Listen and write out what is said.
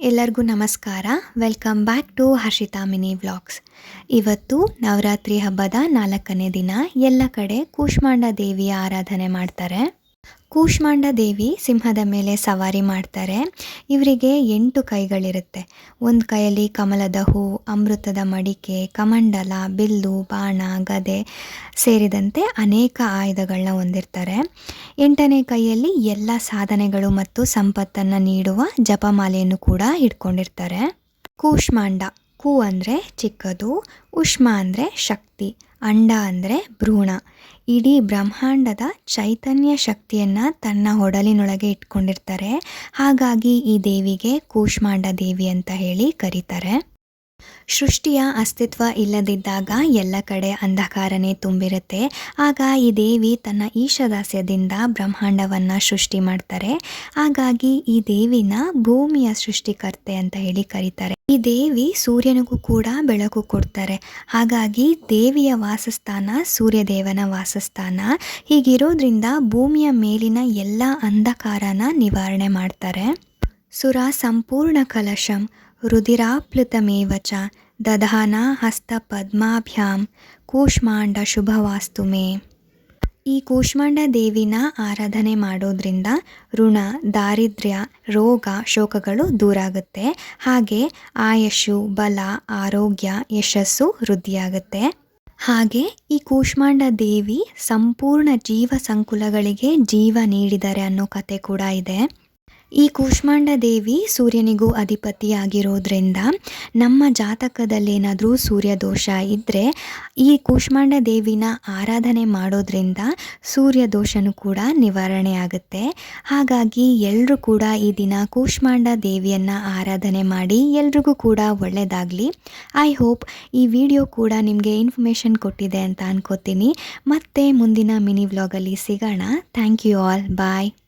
ಎಲ್ಲರಿಗೂ ನಮಸ್ಕಾರ. Welcome back to Harshita mini vlogs. ಇವತ್ತು ನವರಾತ್ರಿ ಹಬ್ಬದ ನಾಲ್ಕನೇ ದಿನ. ಎಲ್ಲ ಕಡೆ ಕೂಷ್ಮಾಂಡ ದೇವಿಯ ಆರಾಧನೆ ಮಾಡ್ತಾರೆ. ಕೂಷ್ಮಾಂಡ ದೇವಿ ಸಿಂಹದ ಮೇಲೆ ಸವಾರಿ ಮಾಡ್ತಾರೆ. ಇವರಿಗೆ ಎಂಟು ಕೈಗಳಿರುತ್ತೆ. ಒಂದು ಕೈಯಲ್ಲಿ ಕಮಲದ ಹೂ, ಅಮೃತದ ಮಡಿಕೆ, ಕಮಂಡಲ, ಬಿಲ್ಲು, ಬಾಣ, ಗದೆ ಸೇರಿದಂತೆ ಅನೇಕ ಆಯುಧಗಳನ್ನ ಹೊಂದಿರ್ತಾರೆ. ಎಂಟನೇ ಕೈಯಲ್ಲಿ ಎಲ್ಲ ಸಾಧನೆಗಳು ಮತ್ತು ಸಂಪತ್ತನ್ನು ನೀಡುವ ಜಪಮಾಲೆಯನ್ನು ಕೂಡ ಇಟ್ಕೊಂಡಿರ್ತಾರೆ. ಕೂಷ್ಮಾಂಡ ಕು ಅಂದರೆ ಚಿಕ್ಕದು, ಉಷ್ಮ ಅಂದರೆ ಶಕ್ತಿ, ಅಂಡ ಅಂದರೆ ಭ್ರೂಣ. ಇಡೀ ಬ್ರಹ್ಮಾಂಡದ ಚೈತನ್ಯ ಶಕ್ತಿಯನ್ನು ತನ್ನ ಒಡಲಿನೊಳಗೆ ಇಟ್ಕೊಂಡಿರ್ತಾರೆ. ಹಾಗಾಗಿ ಈ ದೇವಿಗೆ ಕೂಷ್ಮಾಂಡ ದೇವಿ ಅಂತ ಹೇಳಿ ಕರೀತಾರೆ. ಸೃಷ್ಟಿಯ ಅಸ್ತಿತ್ವ ಇಲ್ಲದಿದ್ದಾಗ ಎಲ್ಲ ಕಡೆ ಅಂಧಕಾರನೇ ತುಂಬಿರುತ್ತೆ. ಆಗ ಈ ದೇವಿ ತನ್ನ ಈಶದಾಸ್ಯದಿಂದ ಬ್ರಹ್ಮಾಂಡವನ್ನು ಸೃಷ್ಟಿ ಮಾಡ್ತಾರೆ. ಹಾಗಾಗಿ ಈ ದೇವಿನ ಭೂಮಿಯ ಸೃಷ್ಟಿಕರ್ತೆ ಅಂತ ಹೇಳಿ ಕರೀತಾರೆ. ಈ ದೇವಿ ಸೂರ್ಯನಿಗೂ ಕೂಡ ಬೆಳಕು ಕೊಡ್ತಾರೆ. ಹಾಗಾಗಿ ದೇವಿಯ ವಾಸಸ್ಥಾನ ಸೂರ್ಯದೇವನ ವಾಸಸ್ಥಾನ. ಹೀಗಿರೋದ್ರಿಂದ ಭೂಮಿಯ ಮೇಲಿನ ಎಲ್ಲ ಅಂಧಕಾರನ ನಿವಾರಣೆ ಮಾಡ್ತಾರೆ. ಸುರ ಸಂಪೂರ್ಣ ಕಲಶಂ. ಚ ದಧಾನ ಹಸ್ತ ಪದ್ಮಾಭ್ಯಾಂ ಕೂಷ್ಮಾಂಡ ಮೇ ಈ ಕೂಷ್ಮಾಂಡ ದೇವಿನ ಆರಾಧನೆ ಮಾಡೋದ್ರಿಂದ ಋಣ, ದಾರಿದ್ರ್ಯ, ರೋಗ, ಶೋಕಗಳು ದೂರಾಗುತ್ತೆ. ಹಾಗೆ ಆಯಸ್ಸು, ಬಲ, ಆರೋಗ್ಯ, ಯಶಸ್ಸು ವೃದ್ಧಿಯಾಗುತ್ತೆ. ಹಾಗೆ ಈ ಕೂಷ್ಮಾಂಡ ದೇವಿ ಸಂಪೂರ್ಣ ಜೀವ ಸಂಕುಲಗಳಿಗೆ ಜೀವ ನೀಡಿದ್ದಾರೆ ಅನ್ನೋ ಕತೆ ಕೂಡ ಇದೆ. ಈ ಕೂಷ್ಮಾಂಡ ದೇವಿ ಸೂರ್ಯನಿಗೂ ಅಧಿಪತಿಯಾಗಿರೋದ್ರಿಂದ ನಮ್ಮ ಜಾತಕದಲ್ಲೇನಾದರೂ ಸೂರ್ಯ ದೋಷ ಇದ್ದರೆ ಈ ಕೂಷ್ಮಾಂಡ ದೇವಿನ ಆರಾಧನೆ ಮಾಡೋದ್ರಿಂದ ಸೂರ್ಯ ದೋಷನೂ ಕೂಡ ನಿವಾರಣೆ ಆಗುತ್ತೆ. ಹಾಗಾಗಿ ಎಲ್ಲರೂ ಕೂಡ ಈ ದಿನ ಕೂಷ್ಮಾಂಡ ದೇವಿಯನ್ನು ಆರಾಧನೆ ಮಾಡಿ ಎಲ್ರಿಗೂ ಕೂಡ ಒಳ್ಳೆಯದಾಗಲಿ ಐ ಹೋಪ್ ಈ ವಿಡಿಯೋ ಕೂಡ ನಿಮಗೆ ಇನ್ಫಾರ್ಮೇಷನ್ ಕೊಟ್ಟಿದೆ ಅಂತ ಅನ್ಕೋತೀನಿ. ಮತ್ತೆ ಮುಂದಿನ ಮಿನಿ ವ್ಲಾಗಲ್ಲಿ ಸಿಗೋಣ. Thank you all. ಬಾಯ್.